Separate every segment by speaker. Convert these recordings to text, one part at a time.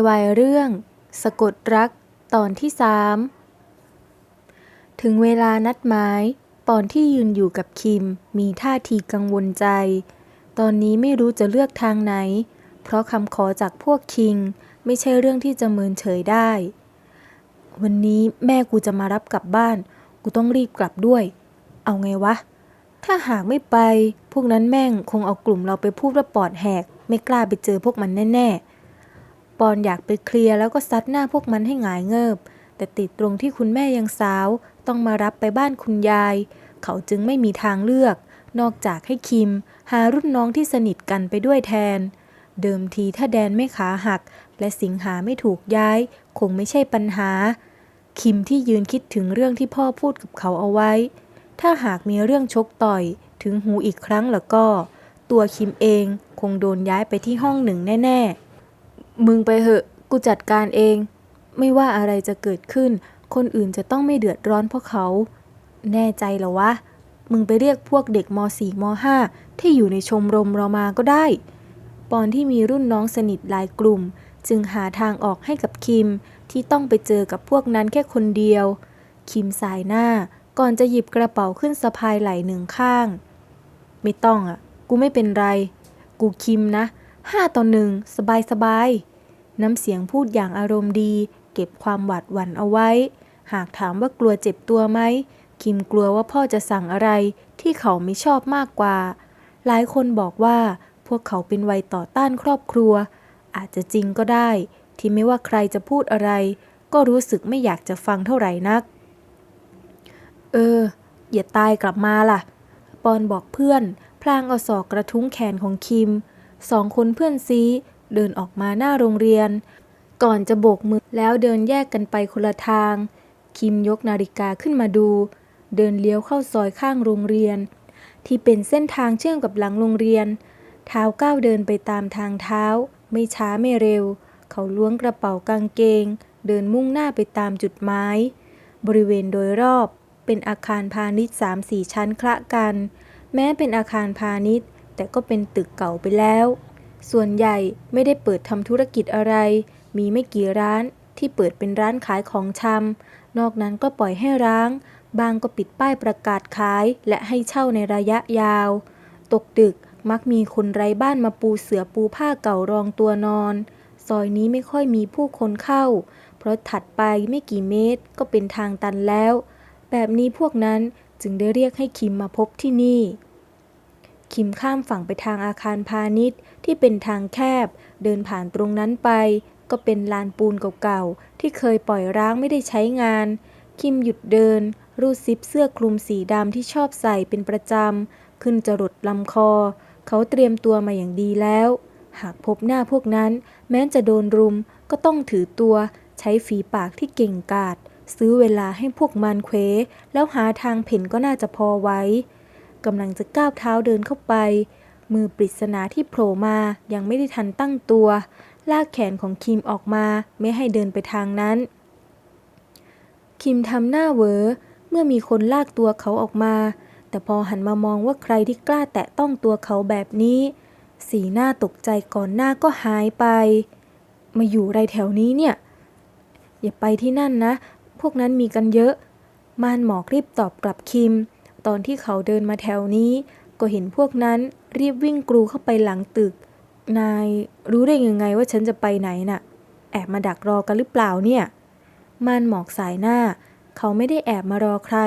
Speaker 1: นิยายวายเรื่อง สะกดรักตอนที่สามถึงเวลานัดหมายปอนที่ยืนอยู่กับคิมมีท่าทีกังวลใจ ตอนนี้ไม่รู้จะเลือกทางไหน เพราะคำขอจากพวกคิง ไม่ใช่เรื่องที่จะเมินเฉยได้ วันนี้แม่กูจะมารับกลับบ้าน กูต้องรีบกลับด้วย เอาไงวะ ถ้าหากไม่ไป พวกนั้นแม่งคงเอากลุ่มเราไปพูดว่าปอดแหก ไม่กล้าไปเจอพวกมันแน่ๆ ปอนอยากไปเคลียร์แล้วก็ซัดหน้าพวกมันให้หงายเงิบ แต่ติดตรงที่คุณแม่ยังสาว ต้องมารับไปบ้านคุณยาย เขาจึงไม่มีทางเลือก นอกจากให้คิม หารุ่นน้องที่สนิทกันไปด้วยแทน เดิมทีถ้าแดนไม่ขาหัก และสิงหาไม่ถูกย้าย คงไม่ใช่ปัญหา คิมที่ยืนคิดถึงเรื่องที่พ่อพูดกับเขาเอาไว้ ถ้าหากมีเรื่องชกต่อยถึงหูอีกครั้งแล้วก็ ตัวคิมเองคงโดนย้ายไปที่ห้องหนึ่งแน่ ๆ มึงไปเหอะกูจัดการเอง ไม่ว่าอะไรจะเกิดขึ้น คนอื่นจะต้องไม่เดือดร้อนเพราะเขา แน่ใจเหรอวะ มึงไปเรียกพวกเด็กม .4 ม .5 ที่อยู่ในชมรมเรามาก็ได้ ปอนที่มีรุ่นน้องสนิทหลายกลุ่ม จึงหาทางออกให้กับคิมที่ต้องไปเจอกับพวกนั้นแค่คนเดียว คิมสายหน้าก่อนจะหยิบกระเป๋าขึ้นสะพายไหล่หนึ่งข้าง ไม่ต้องอะ กูไม่เป็นไร กูคิมนะห้าต่อหนึ่งสบายสบาย น้ำเสียงพูดอย่างอารมณ์ดี เก็บความหวาดหวั่นเอาไว้ หากถามว่ากลัวเจ็บตัวไหม คิมกลัวว่าพ่อจะสั่งอะไรที่เขาไม่ชอบมากกว่า หลายคนบอกว่าพวกเขาเป็นวัยต่อต้านครอบครัว อาจจะจริงก็ได้ ที่ไม่ว่าใครจะพูดอะไร ก็รู้สึกไม่อยากจะฟังเท่าไหร่นัก เออ อย่าตายกลับมาล่ะ ปอนบอกเพื่อน พลางเอาศอกกระทุ้งแขนของคิม สองคนเพื่อนซี เดินออกมาหน้าโรงเรียน ก่อนจะโบกมือแล้วเดินแยกกันไปคนละทาง คิมยกนาฬิกาขึ้นมาดู เดินเลี้ยวเข้าซอยข้างโรงเรียน ที่เป็นเส้นทางเชื่อมกับหลังโรงเรียน เท้าก้าวเดินไปตามทางเท้า ไม่ช้าไม่เร็ว เขาล้วงกระเป๋ากางเกง เดินมุ่งหน้าไปตามจุดหมายบริเวณโดยรอบเป็นอาคารพาณิชย์สามสี่ชั้นคละกัน แม้เป็นอาคารพาณิชย์ แต่ก็เป็นตึกเก่าไปแล้ว ส่วนใหญ่ไม่ได้เปิดทำธุรกิจอะไร มีไม่กี่ร้านที่เปิดเป็นร้านขายของชำ นอกนั้นก็ปล่อยให้ร้าง บางก็ปิดป้ายประกาศขายและให้เช่าในระยะยาว ตกดึกมักมีคนไร้บ้านมาปูเสือปูผ้าเก่ารองตัวนอน ซอยนี้ไม่ค่อยมีผู้คนเข้า เพราะถัดไปไม่กี่เมตรก็เป็นทางตันแล้ว แบบนี้พวกนั้นจึงได้เรียกให้คิมมาพบที่นี่ คิมข้ามฝั่งไปทางอาคารพาณิชย์ ที่เป็นทางแคบ เดินผ่านตรงนั้นไป ก็เป็นลานปูนเก่าๆ ที่เคยปล่อยร้างไม่ได้ใช้งาน คิมหยุดเดิน รูดซิปเสื้อคลุมสีดำที่ชอบใส่เป็นประจำ ขึ้นจรดลำคอ เขาเตรียมตัวมาอย่างดีแล้ว หากพบหน้าพวกนั้น แม้จะโดนรุม ก็ต้องถือตัว ใช้ฝีปากที่เก่งกาจซื้อเวลาให้พวกมันเควแล้วหาทางเพ่นก็น่าจะพอไว้กำลังจะก้าวเท้าเดินเข้าไป มือปริศนาที่โผล่มายังไม่ได้ทันตั้งตัว ลากแขนของคิมออกมาไม่ให้เดินไปทางนั้น คิมทำหน้าเวอเมื่อมีคนลากตัวเขาออกมา แต่พอหันมามองว่าใครที่กล้าแตะต้องตัวเขาแบบนี้ สีหน้าตกใจก่อนหน้าก็หายไป มาอยู่ไรแถวนี้เนี่ย อย่าไปที่นั่นนะ พวกนั้นมีกันเยอะ มานหมอกรีบตอบกลับคิม ตอนที่เขาเดินมาแถวนี้ ก็เห็นพวกนั้นรีบวิ่งกรูเข้าไปหลังตึก นายรู้ได้ยังไงว่าฉันจะไปไหนน่ะ แอบมาดักรอกันหรือเปล่าเนี่ยม่านหมอกสายหน้า เขาไม่ได้แอบมารอใคร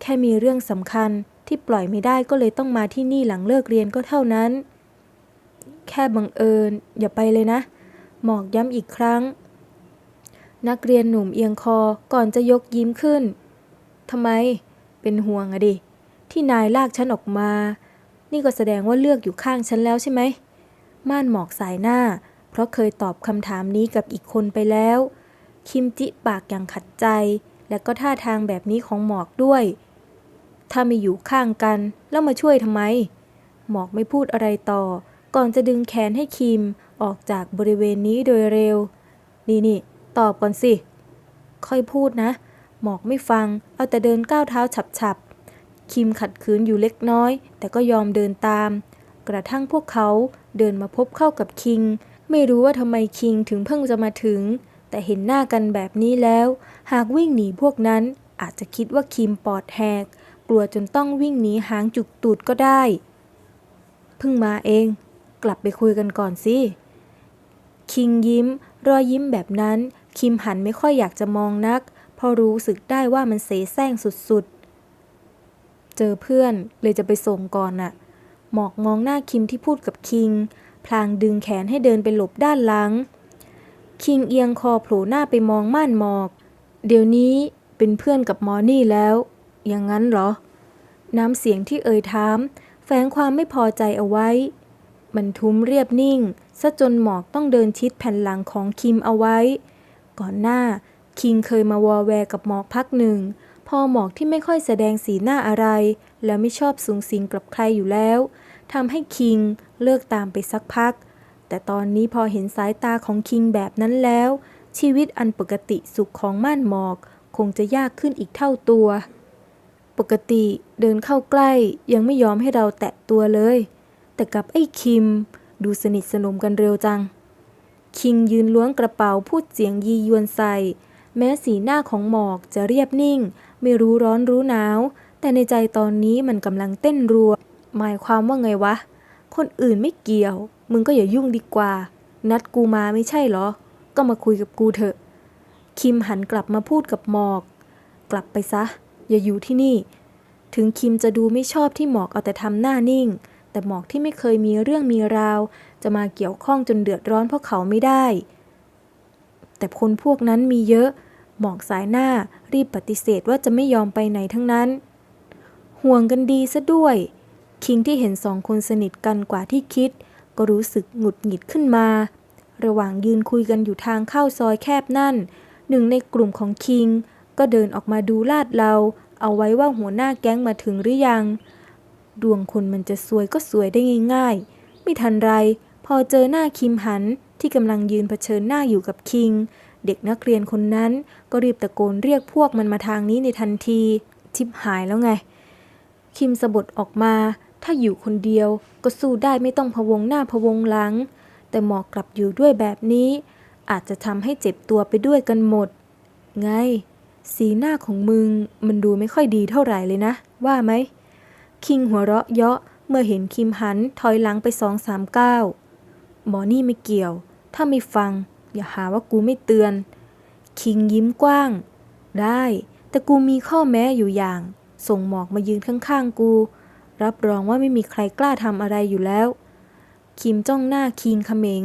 Speaker 1: แค่มีเรื่องสำคัญที่ปล่อยไม่ได้ก็เลยต้องมาที่นี่หลังเลิกเรียนก็เท่านั้น แค่บังเอิญ อย่าไปเลยนะ หมอกย้ำอีกครั้ง นักเรียนหนุ่มเอียงคอก่อนจะยกยิ้มขึ้นทำไม เป็นห่วงอะดิ ที่นายลากฉันออกมา นี่ก็แสดงว่าเลือกอยู่ข้างฉันแล้วใช่ไหม ม่านหมอกสายหน้า เพราะเคยตอบคำถามนี้กับอีกคนไปแล้ว คิมจิปากอย่างขัดใจ และก็ท่าทางแบบนี้ของหมอกด้วย ถ้าไม่อยู่ข้างกัน แล้วมาช่วยทำไม หมอกไม่พูดอะไรต่อ ก่อนจะดึงแขนให้คิมออกจากบริเวณนี้โดยเร็ว นี่นี่ตอบก่อนสิ ค่อยพูดนะ หมอกไม่ฟัง เอาแต่เดินก้าวเท้าฉับๆ คิมขัดขืนอยู่เล็กน้อย แต่ก็ยอมเดินตาม กระทั่งพวกเขาเดินมาพบเข้ากับคิง ไม่รู้ว่าทำไมคิงถึงเพิ่งจะมาถึง แต่เห็นหน้ากันแบบนี้แล้ว หากวิ่งหนีพวกนั้นอาจจะคิดว่าคิมปอดแหก กลัวจนต้องวิ่งหนีหางจุกตูดก็ได้ เพิ่งมาเอง กลับไปคุยกันก่อนสิคิงยิ้ม รอยยิ้มแบบนั้น คิมหันไม่ค่อยอยากจะมองนัก เพราะรู้สึกได้ว่ามันเสแสร้งสุดๆ เจอเพื่อนเลยจะไปส่งก่อนน่ะ หมอกมองหน้าคิมที่พูดกับคิง พลางดึงแขนให้เดินไปหลบด้านหลัง คิงเอียงคอโผล่หน้าไปมองม่านหมอก เดี๋ยวนี้เป็นเพื่อนกับมอนี่แล้ว อย่างนั้นเหรอ น้ำเสียงที่เอ่ยถามแฝงความไม่พอใจเอาไว้ มันทุ้มเรียบนิ่งซะจนหมอกต้องเดินชิดแผ่นหลังของคิมเอาไว้ ก่อนหน้าคิงเคยมาวอแวร์กับหมอกพักหนึ่ง พอหมอกที่ไม่ค่อยแสดงสีหน้าอะไร และไม่ชอบสูงสิงกับใครอยู่แล้วทำให้คิงเลิกตามไปสักพัก แต่ตอนนี้พอเห็นสายตาของคิงแบบนั้นแล้ว ชีวิตอันปกติสุขของม่านหมอกคงจะยากขึ้นอีกเท่าตัว ปกติเดินเข้าใกล้ยังไม่ยอมให้เราแตะตัวเลย แต่กับไอ้คิม ดูสนิทสนมกันเร็วจัง คิงยืนล้วงกระเป๋าพูดเสียงยียวนใส่ แม้สีหน้าของหมอกจะเรียบนิ่ง ไม่รู้ร้อนรู้หนาว แต่ในใจตอนนี้มันกำลังเต้นรัว หมายความว่าไงวะ คนอื่นไม่เกี่ยว มึงก็อย่ายุ่งดีกว่า นัดกูมาไม่ใช่เหรอ ก็มาคุยกับกูเถอะ คิมหันกลับมาพูดกับหมอก กลับไปซะ อย่าอยู่ที่นี่ ถึงคิมจะดูไม่ชอบที่หมอกเอาแต่ทำหน้านิ่ง แต่หมอกที่ไม่เคยมีเรื่องมีราว จะมาเกี่ยวข้องจนเดือดร้อนเพราะเขาไม่ได้ แต่คนพวกนั้นมีเยอะ หมอกสายหน้ารีบปฏิเสธว่าจะไม่ยอมไปไหนทั้งนั้น ห่วงกันดีซะด้วย คิงที่เห็นสองคนสนิทกันกว่าที่คิด ก็รู้สึกหงุดหงิดขึ้นมา ระหว่างยืนคุยกันอยู่ทางเข้าซอยแคบนั่น หนึ่งในกลุ่มของคิง ก็เดินออกมาดูลาดเรา เอาไว้ว่าหัวหน้าแก๊งมาถึงหรือยัง ดวงคนมันจะสวยก็สวยได้ง่ายๆ ไม่ทันไร พอเจอหน้าคิมหันที่กำลังยืนเผชิญหน้าอยู่กับคิง เด็กนักเรียนคนนั้น ก็รีบตะโกนเรียกพวกมันมาทางนี้ในทันที ชิบหายแล้วไง คิมสะบดออกมา ถ้าอยู่คนเดียวก็สู้ได้ไม่ต้องพะวงหน้าพะวงหลัง แต่หมอกกลับอยู่ด้วยแบบนี้ อาจจะทำให้เจ็บตัวไปด้วยกันหมด ไง สีหน้าของมึงมันดูไม่ค่อยดีเท่าไหร่เลยนะ ว่าไหม คิงหัวเราะเยาะเมื่อเห็นคิมหันถอยหลังไปสองสามก้าวหมอนี่ไม่เกี่ยว ถ้าไม่ฟัง อย่าหาว่ากูไม่เตือน คิงยิ้มกว้าง ได้ แต่กูมีข้อแม้อยู่อย่าง ส่งหมอกมายืนข้างๆกู รับรองว่าไม่มีใครกล้าทำอะไรอยู่แล้ว คิมจ้องหน้าคิงเขม็ง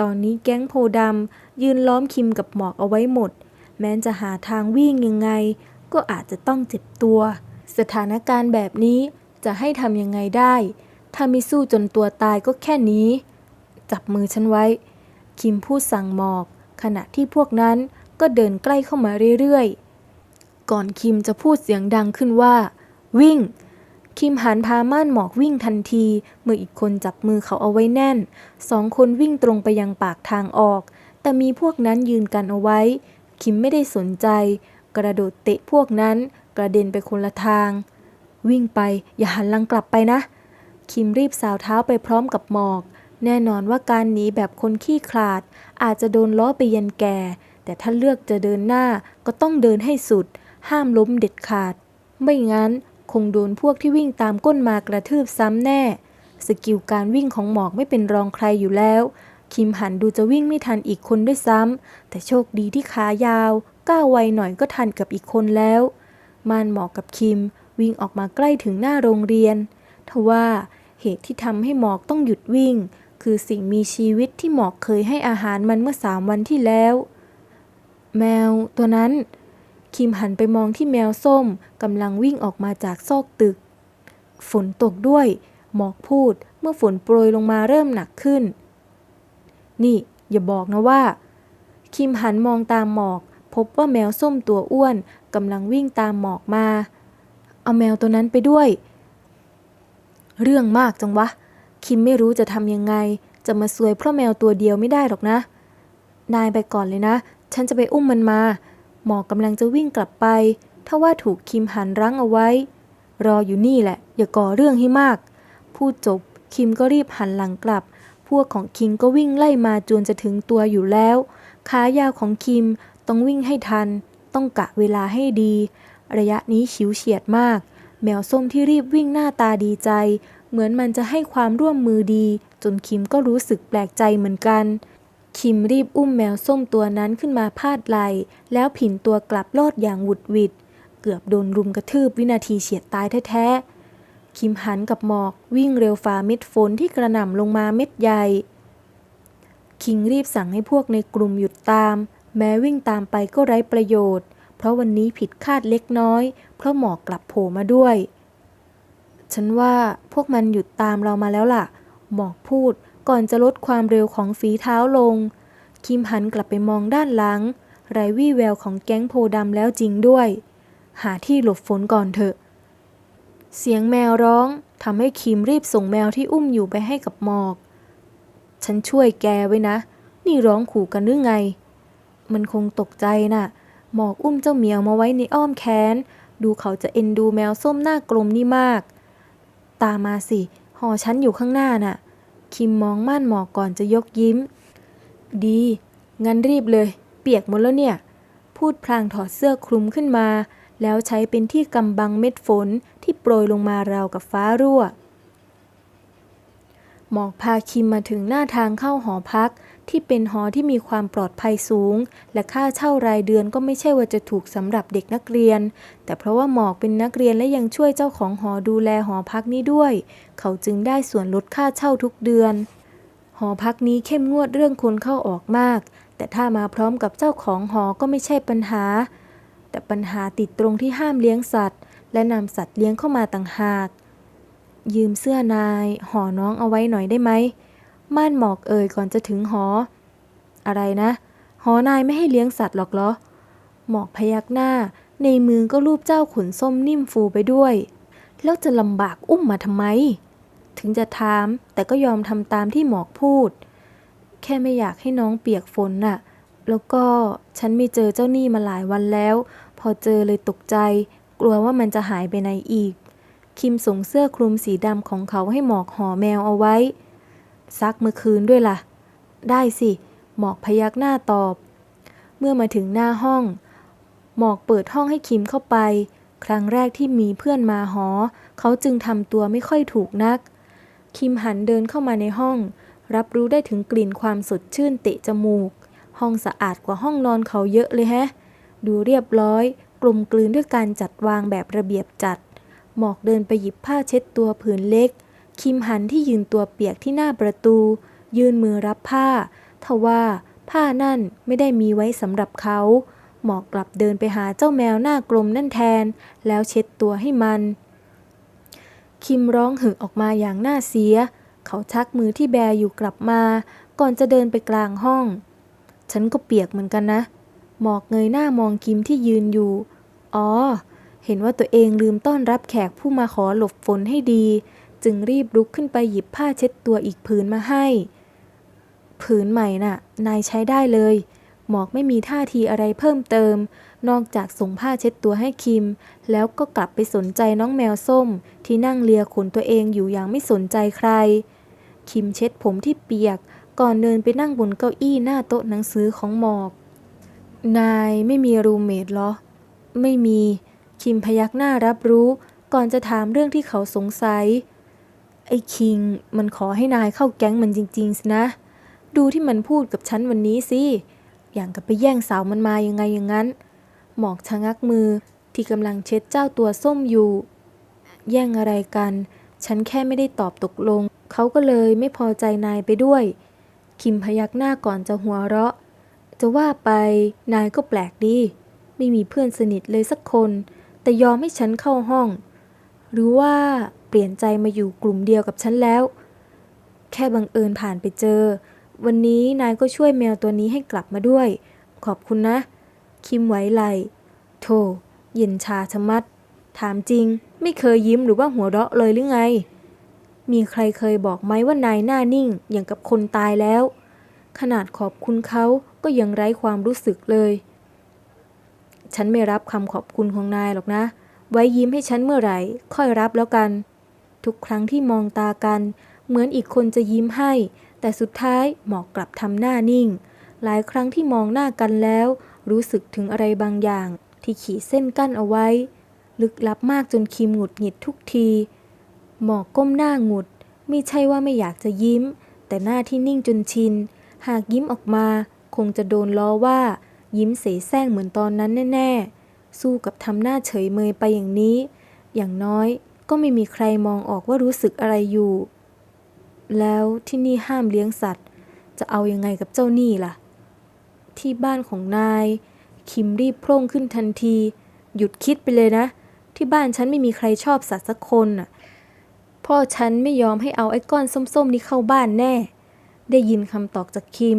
Speaker 1: ตอนนี้แก๊งโพดำยืนล้อมคิมกับหมอกเอาไว้หมด แม้จะหาทางวิ่งยังไง ก็อาจจะต้องเจ็บตัว สถานการณ์แบบนี้จะให้ทำยังไงได้ ถ้าไม่สู้จนตัวตายก็แค่นี้ จับมือฉันไว้ คิมพูดสั่งหมอกขณะที่พวกนั้นก็เดินใกล้เข้ามาเรื่อยๆ ก่อนคิมจะพูดเสียงดังขึ้นว่า วิ่ง คิมหันพาม่านหมอกวิ่งทันที เมื่ออีกคนจับมือเขาเอาไว้แน่น สองคนวิ่งตรงไปยังปากทางออก แต่มีพวกนั้นยืนกันเอาไว้ คิมไม่ได้สนใจ กระโดดเตะพวกนั้น กระเด็นไปคนละทาง วิ่งไปอย่าหันหลังกลับไปนะ คิมรีบสาวเท้าไปพร้อมกับหมอก แน่นอนว่าการหนีแบบคนขี้ขลาด อาจจะโดนล้อไปยันแก่ แต่ถ้าเลือกจะเดินหน้าก็ต้องเดินให้สุด ห้ามล้มเด็ดขาด ไม่งั้นคงโดนพวกที่วิ่งตามก้นมากระทืบซ้ำแน่ สกิลการวิ่งของหมอกไม่เป็นรองใครอยู่แล้ว คิมหันดูจะวิ่งไม่ทันอีกคนด้วยซ้ำ แต่โชคดีที่ขายาว ก้าวไวหน่อยก็ทันกับอีกคนแล้ว มานหมอกกับคิม วิ่งออกมาใกล้ถึงหน้าโรงเรียนทว่าเหตุที่ทำให้หมอกต้องหยุดวิ่ง คือสิ่งมีชีวิตที่หมอกเคยให้อาหารมันเมื่อสามวันที่แล้ว แมวตัวนั้น คิมหันไปมองที่แมวส้มกำลังวิ่งออกมาจากซอกตึก ฝนตกด้วย หมอกพูดเมื่อฝนโปรยลงมาเริ่มหนักขึ้น นี่ อย่าบอกนะว่า คิมหันมองตามหมอก พบว่าแมวส้มตัวอ้วนกำลังวิ่งตามหมอกมา เอาแมวตัวนั้นไปด้วย เรื่องมากจังวะ คิมไม่รู้จะทำยังไง จะมาซวยเพราะแมวตัวเดียวไม่ได้หรอกนะ นายไปก่อนเลยนะ ฉันจะไปอุ้มมันมา หมอกกำลังจะวิ่งกลับไป ถ้าว่าถูกคิมหันรั้งเอาไว้ รออยู่นี่แหละ อย่าก่อเรื่องให้มาก พูดจบ คิมก็รีบหันหลังกลับ พวกของคิงก็วิ่งไล่มาจนจะถึงตัวอยู่แล้ว ขายาวของคิมต้องวิ่งให้ทัน ต้องกะเวลาให้ดี ระยะนี้ฉิวเฉียดมาก แมวส้มที่รีบวิ่งหน้าตาดีใจ เหมือนมันจะให้ความร่วมมือดี จนคิมก็รู้สึกแปลกใจเหมือนกัน คิมรีบอุ้มแมวส้มตัวนั้นขึ้นมาพาดไหลแล้วผินตัวกลับโลดอย่างหวุดหวิด เกือบโดนรุมกระทืบวินาทีเฉียดตายแท้ๆ คิมหันกับหมอกวิ่งเร็วฝ่าเม็ดฝนที่กระหน่ำลงมาเม็ดใหญ่ คิงรีบสั่งให้พวกในกลุ่มหยุดตาม แม้วิ่งตามไปก็ไร้ประโยชน์ เพราะวันนี้ผิดคาดเล็กน้อย เพราะหมอกกลับโผล่มาด้วย ฉันว่าพวกมันหยุดตามเรามาแล้วล่ะ หมอกพูดก่อนจะลดความเร็วของฝีเท้าลง คิมหันกลับไปมองด้านหลัง ไรวี่แววของแก๊งโพดำแล้วจริงด้วย หาที่หลบฝนก่อนเถอะ เสียงแมวร้องทำให้คิมรีบส่งแมวที่อุ้มอยู่ไปให้กับหมอก ฉันช่วยแกไว้นะ นี่ร้องขู่กันหรือไง มันคงตกใจน่ะ หมอกอุ้มเจ้าเหมียวมาไว้ในอ้อมแขน ดูเขาจะเอ็นดูแมวส้มหน้ากลมนี่มาก ตามมาสิ หอฉันอยู่ข้างหน้าน่ะ คิมมองม่านหมอกก่อนจะยกยิ้ม ดี งั้นรีบเลย เปียกหมดแล้วเนี่ย พูดพลางถอดเสื้อคลุมขึ้นมา แล้วใช้เป็นที่กำบังเม็ดฝนที่โปรยลงมาราวกับฟ้ารั่ว หมอกพาคิมมาถึงหน้าทางเข้าหอพัก ที่เป็นหอที่มีความปลอดภัยสูง และค่าเช่ารายเดือนก็ไม่ใช่ว่าจะถูกสำหรับเด็กนักเรียน แต่เพราะว่าหมอกเป็นนักเรียนและยังช่วยเจ้าของหอดูแลหอพักนี้ด้วย เขาจึงได้ส่วนลดค่าเช่าทุกเดือน หอพักนี้เข้มงวดเรื่องคนเข้าออกมาก แต่ถ้ามาพร้อมกับเจ้าของหอก็ไม่ใช่ปัญหา แต่ปัญหาติดตรงที่ห้ามเลี้ยงสัตว์ และนำสัตว์เลี้ยงเข้ามาต่างหาก ยืมเสื้อนายห่อน้องเอาไว้หน่อยได้ไหม ม่านหมอกเอ่ยก่อนจะถึงหอ อะไรนะ หอนายไม่ให้เลี้ยงสัตว์หรอกเหรอ หมอกพยักหน้า ในมือก็รูปเจ้าขุนส้มนิ่มฟูไปด้วย แล้วจะลำบากอุ้มมาทำไม ถึงจะถาม แต่ก็ยอมทำตามที่หมอกพูด แค่ไม่อยากให้น้องเปียกฝนน่ะ แล้วก็ฉันไม่เจอเจ้าหนี้มาหลายวันแล้ว พอเจอเลยตกใจ กลัวว่ามันจะหายไปไหนอีก คิมส่งเสื้อคลุมสีดำของเขาให้หมอกห่อแมวเอาไว้ ซักเมื่อคืนด้วยล่ะ ได้สิ หมอกพยักหน้าตอบ เมื่อมาถึงหน้าห้อง หมอกเปิดห้องให้คิมเข้าไป ครั้งแรกที่มีเพื่อนมาหอ เขาจึงทำตัวไม่ค่อยถูกนัก คิมหันเดินเข้ามาในห้อง รับรู้ได้ถึงกลิ่นความสดชื่นเตะจมูก ห้องสะอาดกว่าห้องนอนเขาเยอะเลยแฮะ ดูเรียบร้อย กลมกลืนด้วยการจัดวางแบบระเบียบจัด หมอกเดินไปหยิบผ้าเช็ดตัวผืนเล็ก คิมหันที่ยืนตัวเปียกที่หน้าประตู ยื่นมือรับผ้า ทว่าผ้านั่นไม่ได้มีไว้สำหรับเขา หมอกกลับเดินไปหาเจ้าแมวหน้ากลมนั่นแทน แล้วเช็ดตัวให้มัน คิมร้องหึออกมาอย่างน่าเสีย เขาชักมือที่แบอยู่กลับมา ก่อนจะเดินไปกลางห้อง ฉันก็เปียกเหมือนกันนะ หมอกเงยหน้ามองคิมที่ยืนอยู่ อ๋อ เห็นว่าตัวเองลืมต้อนรับแขกผู้มาขอหลบฝนให้ดี จึงรีบลุกขึ้นไปหยิบผ้าเช็ดตัวอีกผืนมาให้ ผืนใหม่น่ะ นายใช้ได้เลย หมอกไม่มีท่าทีอะไรเพิ่มเติม นอกจากส่งผ้าเช็ดตัวให้คิม แล้วก็กลับไปสนใจน้องแมวส้ม ที่นั่งเลียขนตัวเองอยู่อย่างไม่สนใจใคร คิมเช็ดผมที่เปียก ก่อนเดินไปนั่งบนเก้าอี้หน้าโต๊ะหนังสือของหมอก นายไม่มีรูมเมทเหรอ ไม่มี คิมพยักหน้ารับรู้ก่อนจะถามเรื่องที่เขาสงสัย ไอ้คิงมันขอให้นายเข้าแก๊งมันจริงๆสินะ ดูที่มันพูดกับฉันวันนี้สิ อย่างกับไปแย่งสาวมันมายังไงอย่างนั้น หมอกชะงักมือที่กำลังเช็ดเจ้าตัวส้มอยู่ แย่งอะไรกัน ฉันแค่ไม่ได้ตอบตกลง เขาก็เลยไม่พอใจนายไปด้วย คิมพยักหน้าก่อนจะหัวเราะ จะว่าไปนายก็แปลกดี ไม่มีเพื่อนสนิทเลยสักคน แต่ยอมให้ฉันเข้าห้อง หรือว่าเปลี่ยนใจมาอยู่กลุ่มเดียวกับฉันแล้ว แค่บังเอิญผ่านไปเจอ วันนี้นายก็ช่วยแมวตัวนี้ให้กลับมาด้วย ขอบคุณนะ คิมไหวไหลโธ่เย็นชาชะมัด ถามจริง ไม่เคยยิ้มหรือว่าหัวเราะเลยหรือไง มีใครเคยบอกไหมว่านายหน้านิ่งอย่างกับคนตายแล้ว ขนาดขอบคุณเขาก็ยังไร้ความรู้สึกเลย ฉันไม่รับคำขอบคุณของนายหรอกนะ ไว้ยิ้มให้ฉันเมื่อไหร่ ค่อยรับแล้วกัน ทุกครั้งที่มองตากัน เหมือนอีกคนจะยิ้มให้ แต่สุดท้ายหมอกกลับทำหน้านิ่ง หลายครั้งที่มองหน้ากันแล้ว รู้สึกถึงอะไรบางอย่าง ที่ขีดเส้นกั้นเอาไว้ ลึกลับมากจนคิมหงุดหงิดทุกที หมอกก้มหน้าหงุด ไม่ใช่ว่าไม่อยากจะยิ้ม แต่หน้าที่นิ่งจนชิน หากยิ้มออกมา คงจะโดนล้อว่า ยิ้มเสแสร้งเหมือนตอนนั้นแน่ๆ สู้กับทำหน้าเฉยเมยไปอย่างนี้ อย่างน้อยก็ไม่มีใครมองออกว่ารู้สึกอะไรอยู่ แล้วที่นี่ห้ามเลี้ยงสัตว์ จะเอายังไงกับเจ้านี่ล่ะ ที่บ้านของนาย คิมรีบโพร่งขึ้นทันที หยุดคิดไปเลยนะ ที่บ้านฉันไม่มีใครชอบสัตว์สักคนน่ะ พ่อฉันไม่ยอมให้เอาไอ้ก้อนส้มๆนี้เข้าบ้านแน่ ได้ยินคำตอบจากคิม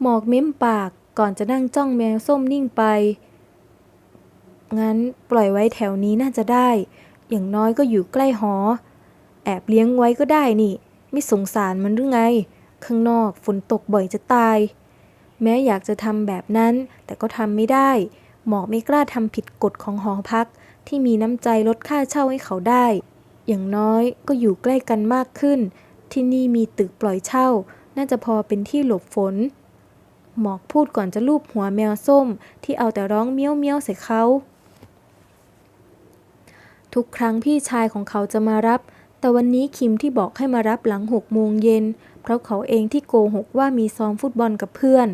Speaker 1: หมอกเม้มปากก่อนจะนั่งจ้องแมวส้มนิ่งไป งั้นปล่อยไว้แถวนี้น่าจะได้ อย่างน้อยก็อยู่ใกล้หอ แอบเลี้ยงไว้ก็ได้นี่ ไม่สงสารมันหรือไง ข้างนอกฝนตกบ่อยจะตาย แม้อยากจะทำแบบนั้น แต่ก็ทำไม่ได้ หมอกไม่กล้าทำผิดกฎของหอพัก ที่มีน้ำใจลดค่าเช่าให้เขาได้ อย่างน้อยก็อยู่ใกล้กันมากขึ้น ที่นี่มีตึกปล่อยเช่า น่าจะพอเป็นที่หลบฝนหมอกพูดก่อนจะลูบหัวแมวส้มที่เอาแต่ร้องเมี้ยวเมี้ยวใส่เขา ทุกครั้งพี่ชายของเขาจะมารับ แต่วันนี้คิมที่บอกให้มารับหลังหกโมงเย็น เพราะเขาเองที่โกหกว่ามีซ้อมฟุตบอลกับเพื่อน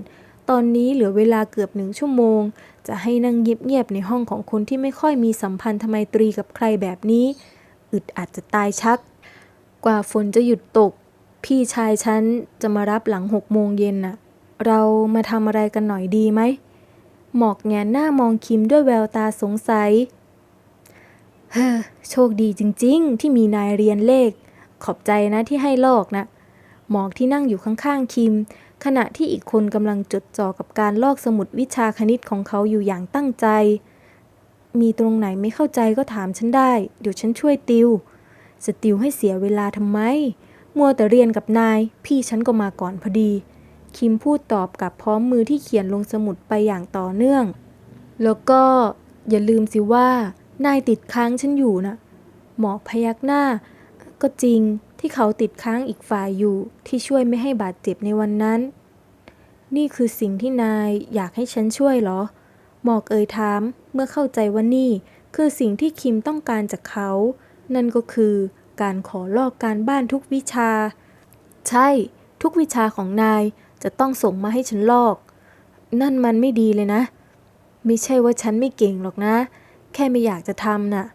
Speaker 1: ตอนนี้เหลือเวลาเกือบหนึ่งชั่วโมง จะให้นั่งเงียบๆในห้องของคนที่ไม่ค่อยมีสัมพันธ์ทำไมตรีกับใครแบบนี้ อึดอัดจะตายชัก กว่าฝนจะหยุดตก พี่ชายฉันจะมารับหลังหกโมงเย็นน่ะ เรามาทำอะไรกันหน่อยดีไหมหมอกแงนหน้ามองคิมด้วยแววตาสงสัย เฮ้อโชคดีจริง ๆ ที่มีนายเรียนเลข ขอบใจนะที่ให้ลอกนะหมอกที่นั่งอยู่ข้างๆคิม ขณะที่อีกคนกำลังจดจ่อกับการลอกสมุดวิชาคณิตของเขาอยู่อย่างตั้งใจ มีตรงไหนไม่เข้าใจก็ถามฉันได้ เดี๋ยวฉันช่วยติวจะติวให้เสียเวลาทำไม มัวแต่เรียนกับนาย พี่ฉันก็มาก่อนพอดี คิมพูดตอบกับพร้อมมือที่เขียนลงสมุดไปอย่างต่อเนื่อง แล้วก็อย่าลืมสิว่า นายติดค้างฉันอยู่นะหมอกพยักหน้า ก็จริงที่เขาติดค้างอีกฝ่ายอยู่ที่ช่วยไม่ให้บาดเจ็บในวันนั้น นี่คือสิ่งที่นายอยากให้ฉันช่วยเหรอ หมอกเอ่ยถามเมื่อเข้าใจว่านี่ คือสิ่งที่คิมต้องการจากเขา นั่นก็คือการขอลอกการบ้านทุกวิชา ใช่ ทุกวิชาของนายจะต้องส่งมาให้ฉันลอก นั่นมันไม่ดีเลยนะ ไม่ใช่ว่าฉันไม่เก่งหรอกนะ แค่ไม่อยากจะทำน่ะ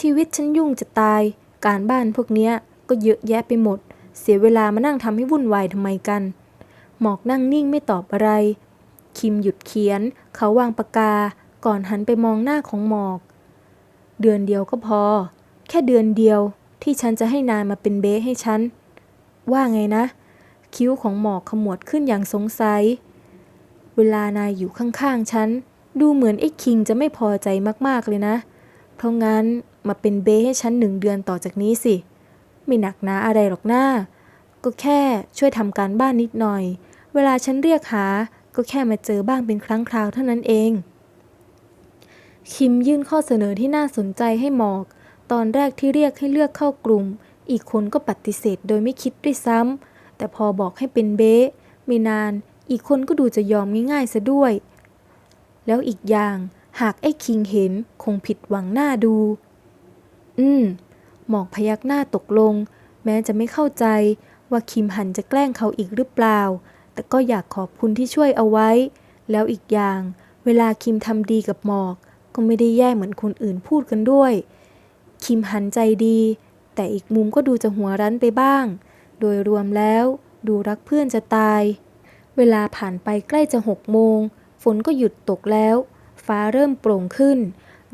Speaker 1: ชีวิตฉันยุ่งจะตาย การบ้านพวกเนี้ยก็เยอะแยะไปหมด เสียเวลามานั่งทำให้วุ่นวายทำไมกัน หมอกนั่งนิ่งไม่ตอบอะไร คิมหยุดเขียน เขาวางปากกา ก่อนหันไปมองหน้าของหมอก เดือนเดียวก็พอ แค่เดือนเดียวที่ฉันจะให้นายมาเป็นเบสให้ฉัน ว่าไงนะ คิ้วของหมอกขมวดขึ้นอย่างสงสัย เวลานายอยู่ข้างๆฉัน ดูเหมือนไอ้คิงจะไม่พอใจมากๆเลยนะ เพราะงั้นมาเป็นเบสให้ฉันหนึ่งเดือนต่อจากนี้สิ ไม่หนักหนาอะไรหรอกหน้า ก็แค่ช่วยทำการบ้านนิดหน่อย เวลาฉันเรียกหา ก็แค่มาเจอบ้างเป็นครั้งคราวเท่านั้นเอง คิมยื่นข้อเสนอที่น่าสนใจให้หมอก ตอนแรกที่เรียกให้เลือกเข้ากลุ่ม อีกคนก็ปฏิเสธโดยไม่คิดด้วยซ้ำแต่พอบอกให้เป็นเบ๊ไม่นาน อีกคนก็ดูจะยอมง่ายๆซะด้วย แล้วอีกอย่างหากไอ้คิงเห็นคงผิดหวังหน้าดู อืม หมอกพยักหน้าตกลง แม้จะไม่เข้าใจว่าคิมหันจะแกล้งเขาอีกหรือเปล่า แต่ก็อยากขอบคุณที่ช่วยเอาไว้ แล้วอีกอย่าง เวลาคิมทำดีกับหมอก ก็ไม่ได้แย่เหมือนคนอื่นพูดกันด้วย คิมหันใจดี แต่อีกมุมก็ดูจะหัวรั้นไปบ้าง โดยรวมแล้ว ดูรักเพื่อนจะตาย เวลาผ่านไปใกล้จะหกโมง ฝนก็หยุดตกแล้ว ฟ้าเริ่มโปร่งขึ้น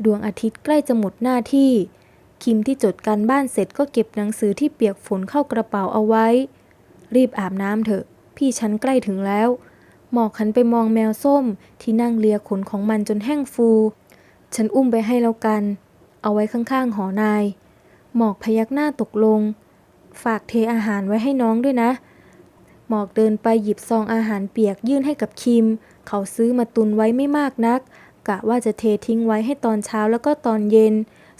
Speaker 1: ดวงอาทิตย์ใกล้จะหมดหน้าที่ คิมที่จดการบ้านเสร็จก็เก็บหนังสือที่เปียกฝนเข้ากระเป๋าเอาไว้ รีบอาบน้ำเถอะ พี่ฉันใกล้ถึงแล้ว หมอกหันไปมองแมวส้มที่นั่งเลียขนของมันจนแห้งฟู ฉันอุ้มไปให้แล้วกัน เอาไว้ข้างๆหอนาย หมอกพยักหน้าตกลง ฝากเทอาหารไว้ให้น้องด้วยนะ หมอกเดินไปหยิบซองอาหารเปียกยื่นให้กับคิม เขาซื้อมาตุนไว้ไม่มากนัก กะว่าจะเททิ้งไว้ให้ตอนเช้าแล้วก็ตอนเย็น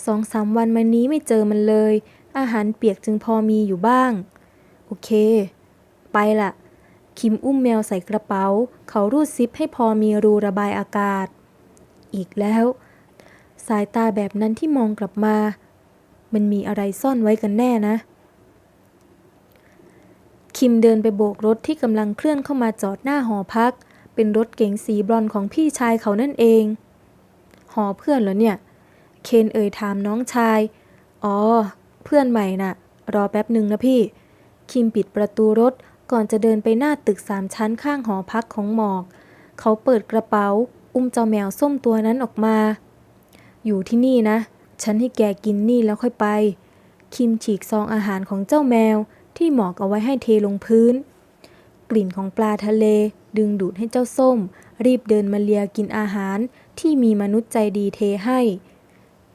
Speaker 1: สองสามวันมานี้ไม่เจอมันเลย อาหารเปียกจึงพอมีอยู่บ้าง โอเค ไปล่ะ คิมอุ้มแมวใส่กระเป๋า เขารูดซิปให้พอมีรูระบายอากาศ อีกแล้ว สายตาแบบนั้นที่มองกลับมา มันมีอะไรซ่อนไว้กันแน่นะ คิมเดินไปโบกรถที่กำลังเคลื่อนเข้ามาจอดหน้าหอพักเป็นรถเก๋งสีบรอนของพี่ชายเขานั่นเอง หอเพื่อนเหรอเนี่ย เคนเอ่ยถามน้องชาย อ๋อ เพื่อนใหม่น่ะ รอแป๊บหนึ่งนะพี่ คิมปิดประตูรถก่อนจะเดินไปหน้าตึกสามชั้นข้างหอพักของหมอก เขาเปิดกระเป๋า อุ้มเจ้าแมวส้มตัวนั้นออกมา อยู่ที่นี่นะ ฉันให้แกกินนี่แล้วค่อยไป คิมฉีกซองอาหารของเจ้าแมวที่หมอกเอาไว้ให้เทลงพื้น กลิ่นของปลาทะเล ดึงดูดให้เจ้าส้ม รีบเดินมาเลียกินอาหารที่มีมนุษย์ใจดีเทให้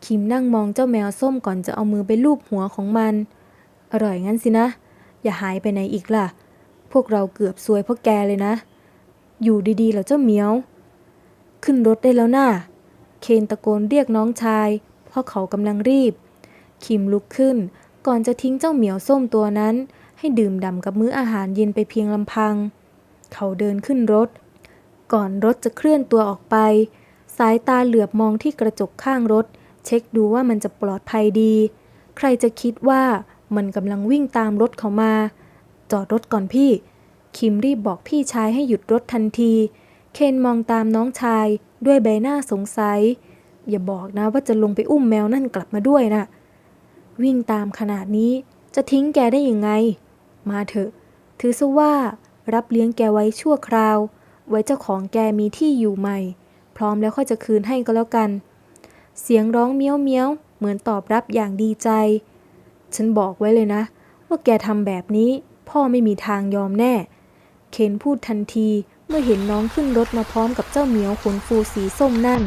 Speaker 1: คิมนั่งมองเจ้าแมวส้มก่อนจะเอามือไปลูบหัวของมัน อร่อยงั้นสินะ อย่าหายไปไหนอีกล่ะ พวกเราเกือบซวยเพราะแกเลยนะ อยู่ดีๆเหรอเจ้าเหมียว ขึ้นรถได้แล้วน่าเคนตะโกนเรียกน้องชาย เพราะเขากำลังรีบ คิมลุกขึ้น ก่อนจะทิ้งเจ้าเหมียวส้มตัวนั้น ให้ดื่มด่ำกับมื้ออาหารเย็นไปเพียงลำพัง เขาเดินขึ้นรถ ก่อนรถจะเคลื่อนตัวออกไป สายตาเหลือบมองที่กระจกข้างรถ เช็คดูว่ามันจะปลอดภัยดี ใครจะคิดว่ามันกำลังวิ่งตามรถเขามา จอดรถก่อนพี่ คิมรีบบอกพี่ชายให้หยุดรถทันที เคนมองตามน้องชายด้วยใบหน้าสงสัย อย่าบอกนะว่าจะลงไปอุ้มแมวนั่นกลับมาด้วยนะวิ่งตามขนาดนี้จะทิ้งแกได้ยังไง มาเถอะ ถือซะว่า รับเลี้ยงแกไว้ชั่วคราว ไว้เจ้าของแกมีที่อยู่ใหม่ พร้อมแล้วค่อยจะคืนให้ก็แล้วกัน เสียงร้องเมี้ยวเมี้ยวเหมือนตอบรับอย่างดีใจ ฉันบอกไว้เลยนะ ว่าแกทำแบบนี้ พ่อไม่มีทางยอมแน่ เคนพูดทันทีเมื่อเห็นน้องขึ้นรถมาพร้อมกับเจ้าเหมียวขนฟูสีส้มนั่น